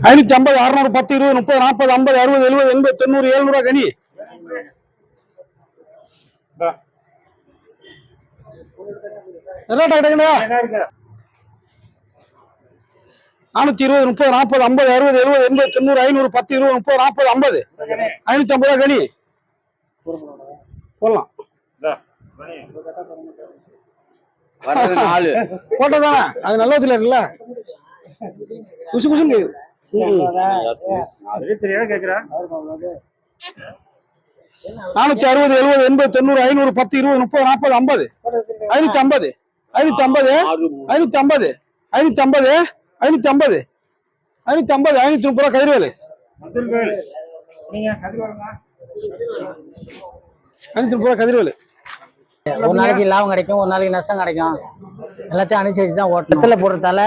ஐநூத்தி ஐம்பது அறுநூறு பத்து இருபது முப்பது நாற்பது ஐம்பது அறுபது எழுபது எண்பது தொண்ணூறு எழுநூறுவா கனி. நானூத்தி இருபது முப்பது நாற்பது ஐம்பது அறுபது எழுபது எண்பது தொண்ணூறு ஐநூறு பத்து இருபது முப்பது நாற்பது ஐம்பது. ஐநூத்தி ஐம்பது ரூபா கனி? போடலாம். நாலு. போட்டோ தானே அது நல்ல வச்சுல இருக்குல்ல குசு குசுன்னு நானூத்தி அறுபது எழுபது எண்பது தொண்ணூறு ஐநூறு பத்து இருபது முப்பது நாற்பது ஐம்பது. ஐநூத்தி ஐம்பது ஐநூத்தி ஐம்பது ஐநூத்தி ஐம்பது ஐநூத்தி ஐம்பது ஐநூத்தி ஐம்பது ஐநூத்தி ஐம்பது ஐநூத்தி முப்பது ரூபா கதிர்வேலு ஐநூத்தி முப்பது ரூபா கதிர்வேலு ஒரு நாளைக்கு லாபம் கிடைக்கும் ஒரு நாளைக்கு நஷ்டம் கிடைக்கும். எல்லாத்தையும் அனுசரிச்சு தான் ஓட்டணும். வெத்தலை போடுறதால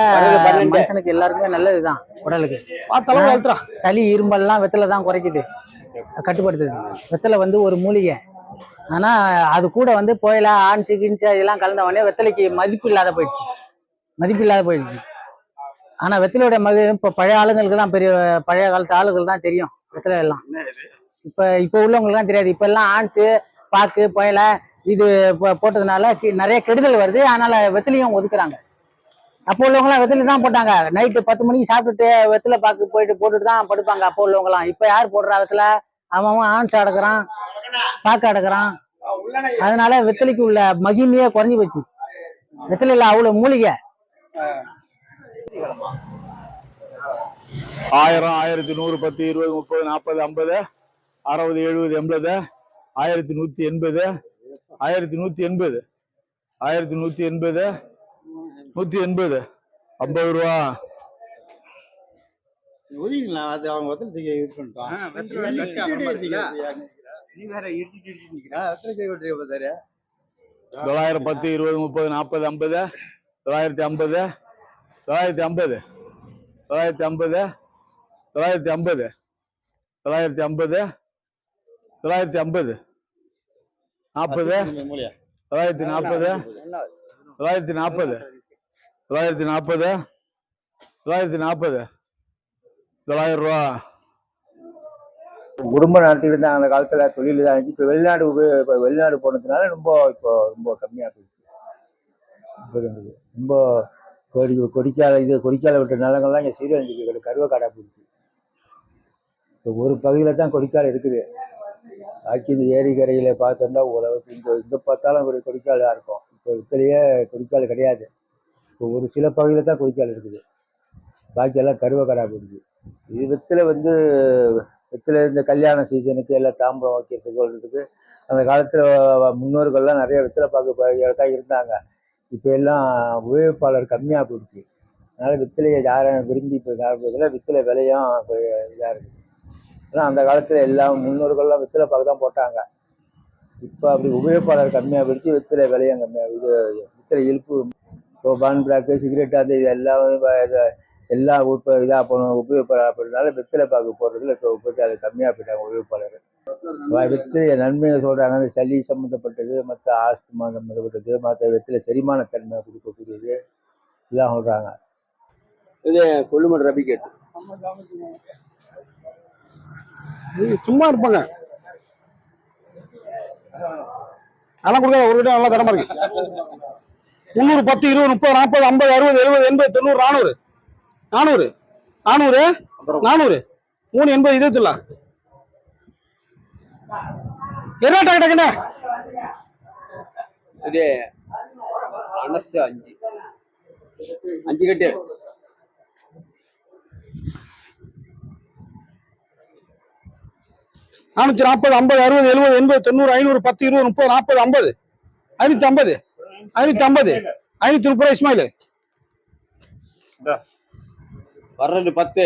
மனுஷனுக்கு எல்லாருக்குமே நல்லதுதான் உடலுக்கு. பார்த்தளவு வளர்த்துறா. சளி இரும்பல்லாம் வெத்தலை தான் குறைக்குது. கட்டுப்படுத்துது. வெத்தலை வந்து ஒரு மூலிகை. ஆனா அது கூட வந்து புயலா ஆன்சு கின்சு இதெல்லாம் கலந்த உடனே வெத்தலைக்கு மதிப்பு இல்லாத போயிடுச்சு. மதிப்பு இல்லாத போயிடுச்சு. ஆனா வெத்தலையோட மக இப்ப பழைய ஆளுங்களுக்கு தான் பெரிய பழைய காலத்து ஆளுங்களுக்கு தான் தெரியும் வெத்தலை எல்லாம். இப்ப இப்ப உள்ளவங்களுக்கு தான் தெரியாது. இப்ப எல்லாம் ஆன்சு பாக்கு புயலை இது போட்டதுனால நிறைய கெடுதல் வருது. அதனால வெத்திலையும் ஒதுக்குறாங்க. அப்போ உள்ளவங்களாம் வெத்தில தான் போட்டாங்க. நைட்டு பத்து மணிக்கு சாப்பிட்டுட்டு வெத்தில பாக்கு போயிட்டு போட்டுட்டு தான் படுப்பாங்க அப்போ உள்ளவங்களாம் இப்ப யார் போடுறா வெத்தில? அவன் அவன் ஆன்ஸ் அடக்குறான். பாக்கு அடக்குறான். அதனால வெத்தலைக்கு உள்ள மகிமையே குறைஞ்சி போச்சு. வெத்திலையில அவ்வளவு மூலிகை. ஆயிரம் ஆயிரத்தி நூறு பத்து இருபது முப்பது நாற்பது ஐம்பது அறுபது எழுபது எண்பது ஆயிரத்தி நூத்தி எண்பது ஆயிரத்தி நூத்தி எண்பது. ஆயிரத்தி நூத்தி எண்பது. நூத்தி எண்பது. ஐம்பது ரூபா. அது அவங்க இது பண்ணிட்டான் தொள்ளாயிரம் பத்து இருபது முப்பது நாற்பது ஐம்பது தொள்ளாயிரத்தி ஐம்பது தொள்ளாயிரத்தி ஐம்பது தொள்ளாயிரத்தி ஐம்பது தொள்ளாயிரத்தி ஐம்பது தொள்ளாயிரத்தி ஐம்பது தொள்ளாயிரத்தி ஐம்பது. நாற்பது? தொள்ளாயிரத்தி நாற்பது? தொள்ளாயிரத்தி நாற்பது? தொள்ளாயிரத்தி நாற்பது? தொள்ளாயிரத்தி நாற்பது? தொள்ளாயிரம் ரூபா. குடும்பம் நடத்திட்டு இருந்தாங்க அந்த காலத்துல தொழில் தான் இருந்துச்சு. இப்போ வெளிநாடு உபயோக இப்போ வெளிநாடு போனதுனால ரொம்ப இப்போ ரொம்ப கம்மியாக போயிடுச்சு. இப்போ ரொம்ப கொடி கொடிக்கால இது கொடிக்கால விட்ட நிலங்கள்லாம் இங்கே சீரழிஞ்சு கருவக்காடாக போயிடுச்சு. இப்போ ஒரு பகுதியில் தான் கொடிக்கால் இருக்குது. ஆக்கிது ஏரிக்கரையில் பார்த்தோம்னா ஓரளவுக்கு இங்கே இங்கே பார்த்தாலும் ஒரு கொடிக்காலாக இருக்கும். இப்போ வித்தலையே கொடிக்கால் கிடையாது. இப்போ ஒரு சில பகுதியில் தான் கொடிக்கால் இருக்குது. பாக்கியெல்லாம் கருவக்கடா போயிடுச்சு. இது வெத்தில வந்து வெத்தில இந்த கல்யாண சீசனுக்கு எல்லாம் தாம்பரம் வைக்கிறதுக்கு கொள்றதுக்கு அந்த காலத்தில் முன்னோர்கள்லாம் நிறைய வெத்தில பார்க்க தான் இருந்தாங்க. இப்போ எல்லாம் உபயோகிப்பாளர் கம்மியாக போயிடுச்சு. அதனால் வித்திலையை யாரும் விரும்பி இப்போ சாப்பிட்றதுல வித்தில விலையும் இப்போ இதாக இருக்குது. ஆனால் அந்த காலத்தில் எல்லாம் முன்னோர்கள்லாம் வெத்தில பார்க்க தான் போட்டாங்க. இப்போ அப்படி உபயோகப்பாளர் கம்மியாக போயிடுச்சு வெத்தில விலையும் கம்மியாக இது வெத்தில இழுப்பு இப்போ பான் பிளாக்கு சிகரெட் அது இது எல்லாமே இது எல்லா உற்ப இதாக போகணும் அப்படின்னால வெத்திலை பாக்கு போடுறதுல இப்போ உற்பத்தி கம்மியாக போயிட்டாங்க உபயோகப்பாளர் வெத்திலைய நன்மையை சொல்கிறாங்க அந்த சளி சம்மந்தப்பட்டது மற்ற ஆஸ்துமா சம்மந்தப்பட்டது மற்ற வெத்திலை செரிமான தன்மை கொடுக்கக்கூடியது இதெல்லாம் சொல்கிறாங்க இது கொள்ளுமன் ரபிகேட் கேட்டு. சும்மா இருப்பாங்க. அதெல்லாம் கொடுக்க ஒரு கிட்ட நல்லா தரமா இருக்கு. முந்நூறு பத்து இருபது முப்பது நாற்பது ஐம்பது அறுபது எழுபது எண்பது தொண்ணூறு நானூறு. நானூறு. நானூறு நானூறு. மூணு எண்பது இருபத்துல என்ன டக்கு டக்குன்னு இது அஞ்சு. அஞ்சு கட்டு. நானூத்தி நாற்பது ஐம்பது அறுபது எழுபது எண்பது தொண்ணூறு ஐநூறு பத்து இருபது முப்பது நாற்பது ஐம்பது. ஐநூத்தி ஐம்பது. ஐநூத்தி ஐம்பது. ஐநூத்தி முப்பது ரூபாய் இஸ்மாயில். வர்றது பத்து.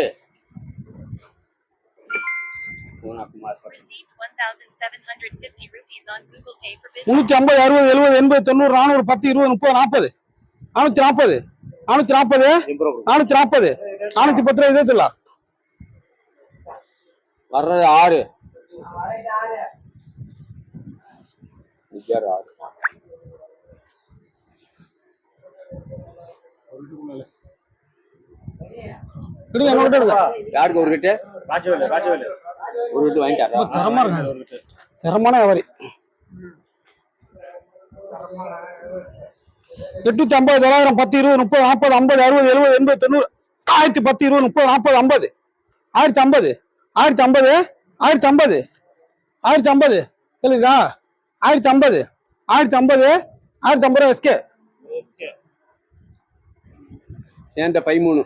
Kumar Received 1,750 rupees on Google Pay for business. முன்னூத்தி ஐம்பது அறுபது எழுபது எண்பது தொண்ணூறு நானூறு பத்து இருபது முப்பது நாற்பது. நானூத்தி நாற்பது. நானூத்தி நாற்பது. நானூத்தி நாற்பது. நானூத்தி பத்து ரூபாய் இருபத்துல வர்றது ஆறு. நிக்காரு யாருக்கு ஒரு ஒரு வாங்கிட்டாரா தரமா தரமான வியாபாரி எட்நூத்தி ஐம்பது தொள்ளாயிரம் பத்து இருபது முப்பது நாற்பது ஐம்பது அறுபது எழுபது எண்பது தொண்ணூறு ஆயிரத்தி பத்து இருபது முப்பது நாற்பது ஐம்பது ஆயிரத்தி ஐம்பது ஆயிரத்தி ஐம்பது ஆயிரத்தி ஐம்பது ஆயிரத்தி ஐம்பது கேளுங்களா ஆயிரத்தி ஐம்பது ஆயிரத்தி ஐம்பது ஆயிரத்தி ஐம்பது ரூபா எஸ்கே சேர்ந்த பதிமூணு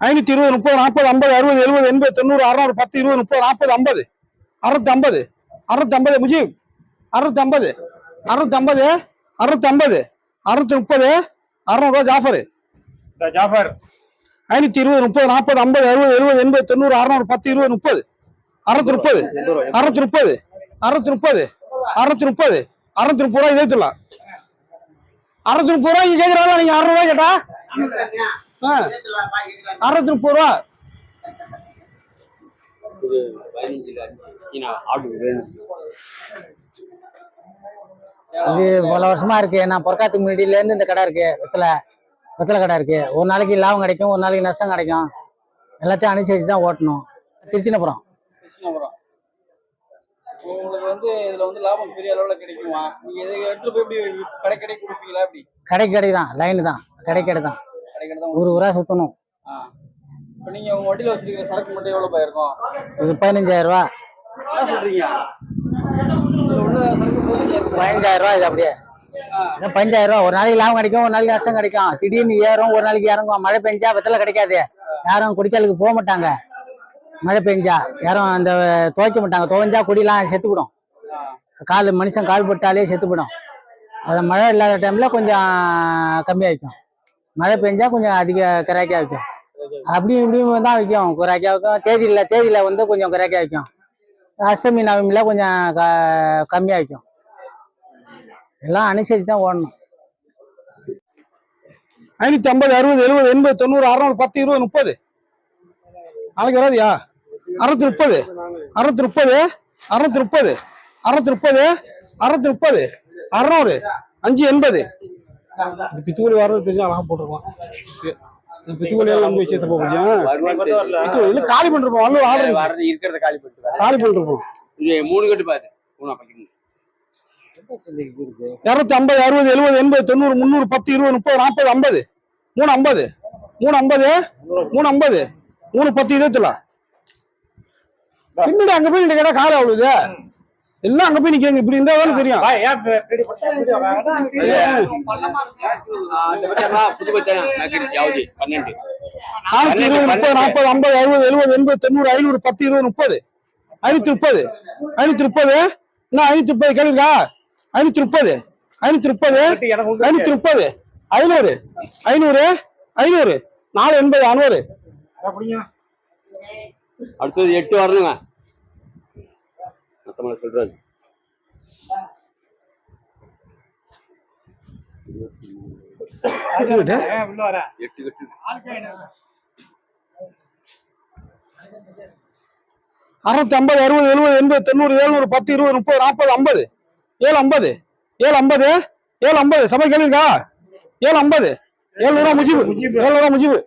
ஐநூத்தி இருபது முப்பது நாற்பது ஐம்பது அறுபது எழுபது எண்பது தொண்ணூறு அறுநூறு பத்து இருபது முப்பது நாற்பது ஐம்பது அறுநூத்தி ஐம்பது அறுநூத்தி ஐம்பது முஜீப். அறுநூத்தி ஐம்பது அறுநூத்தி ஐம்பது அறுநூத்தி ஐம்பது அறுநூத்தி முப்பது அறுநூறுவா ஜாஃபர். ஜாஃபர். ஐநூத்தி இருபது முப்பது நாற்பது ஐம்பது அறுபது எழுபது எண்பது தொண்ணூறு அறுநூறு பத்து இருபது முப்பது. அறுநூத்தி முப்பது அறுநூத்தி முப்பது அறுநூத்தி முப்பது அறுநூத்தி முப்பது அறுநூத்தி முப்பது ரூபாய் இதேத்துலாம் அறுநூத்தி முப்பது ரூபாய் இங்க கேக்குறாங்க நீங்க? அறுநூறு ரூபாய் கேட்டா. அறுநூத்தி முப்பது ரூபா. இது பதினஞ்சுல நான் ஆர்டர் வேணும் இது பல வருஷமா இருக்கு. நான் பொறக்காத்துக்கு முன்னாடியில இருந்து இந்த கடை இருக்கு. வெத்தலை வெத்தலை கடை இருக்கு. ஒரு நாளைக்கு லாபம் கிடைக்கும் ஒரு நாளைக்கு நஷ்டம் கிடைக்கும். எல்லாத்தையும் அனுசரிச்சு தான் ஓட்டணும். திருச்சினப்புறம் கிருஷ்ணபுரம் உங்களுக்கு வந்து இதுல வந்து லாபம் பெரிய அளவுல கிடைக்குமா? நீங்க இதை எடுத்துட்டு போய் எப்படி கடை கடை கொடுப்பீங்களா? எப்படி? கடை கடை தான். லைன் தான். கடை கடை தான் கடை கடை தான் ஊர் ஊரா சுத்தணும். இப்ப நீங்க உங்க வண்டியில வச்சிருக்கிற சரக்கு மட்டும் எவ்வளவு போயிருக்கும் இது பதினஞ்சாயிரம் ரூபா. என்ன சரக்கு பதினஞ்சாயிரம் ரூபா இது அப்படியே. பதினஞ்சாயிரம் ரூபா ஒரு நாளைக்கு லாபம் கிடைக்கும் ஒரு நாளைக்கு நஷ்டம் கிடைக்கும். திடீர்னு ஏறும் ஒரு நாளைக்கு இறங்கும். மழை பெஞ்சா வெத்தலை கிடைக்காது. யாரும் குடிக்கலுக்கு போக மாட்டாங்க. மழை பெஞ்சா. யாரும் அந்த துவைக்க மாட்டாங்க. துவைஞ்சா குடிலாம் செத்துவிடும் கால் மனுஷன் கால் போட்டாலே செத்துவிடும் அது மழை இல்லாத டைம்ல கொஞ்சம் கம்மியாகிக்கும் மழை பெஞ்சா கொஞ்சம் அதிக கிராக்கியாக வைக்கும் அப்படி இப்படியும் தான் வைக்கும். கிராக்கியாக வைக்கும் தேதியில் தேதியில் வந்து கொஞ்சம் கிராக்கியாக வைக்கும். அஷ்டமி நவமியில் கொஞ்சம் க கம்மியாக வைக்கும். எல்லாம் அனுசரித்து தான் ஓடணும். ஐநூத்தி ஐம்பது அறுபது எழுபது எண்பது தொண்ணூறு அறுநூறு பத்து இருபது முப்பது. நாளைக்கு வராதியா? அறுநூத்தி முப்பது. அறுநூத்தி முப்பது அறுநூத்தி முப்பது அறுநூத்தி முப்பது அறுநூத்தி முப்பது அறுநூறு அஞ்சு எண்பது. பித்துக்குழி வர்றது தெரிஞ்சு அழகா போட்டுருவான். பித்துக்குழி எல்லாம் இல்ல காலி பண்ணிருப்போம் வந்து ஆர்டர் வர்றது இருக்கிறத காலி பண்ணிட்டு காலி பண்ணிருப்போம் இது மூணு கட்டு பாரு. மூணா பக்கம் இருநூத்தி ஐம்பது அறுபது எழுபது எண்பது தொண்ணூறு முந்நூறு பத்து இருபது முப்பது நாற்பது ஐம்பது. மூணு ஐம்பது. மூணு ஐம்பது. மூணு ஐம்பது. மூணு பத்து இருபத்துல பின்னாடி அங்க போய் நிக்கிற கார் அவ்வளவு எல்லாம் அங்க போய் நிக்கிறீங்க. இப்படி இருந்தா தானே தெரியும். நானூத்தி இருபது முப்பது நாற்பது ஐம்பது அறுபது எழுபது எண்பது தொண்ணூறு ஐநூறு பத்து இருபது முப்பது. ஐநூத்தி முப்பது. ஐநூத்தி முப்பது. என்ன ஐநூத்தி முப்பது கேளுங்க ஐநூத்தி முப்பது. ஐநூத்தி முப்பது. ஐநூத்தி முப்பது. ஐநூறு. ஐநூறு. ஐநூறு. நாலு எண்பது அறுநூறு. அடுத்தது எட்டு வரணுங்க. மொத்தமாக எட்டு கட்டு அறுநூத்தி ஐம்பது அறுபது எழுபது எண்பது தொண்ணூறு எழுநூறு பத்து இருபது முப்பது நாற்பது ஐம்பது. ஏழு ஐம்பது. ஏழு ஐம்பது. ஏழு ஐம்பது. சபை கேளுங்க ஏழு ஐம்பது. ஏழுநூறுவா முஜிபு. ஏழுநூறுவா முஜிபு.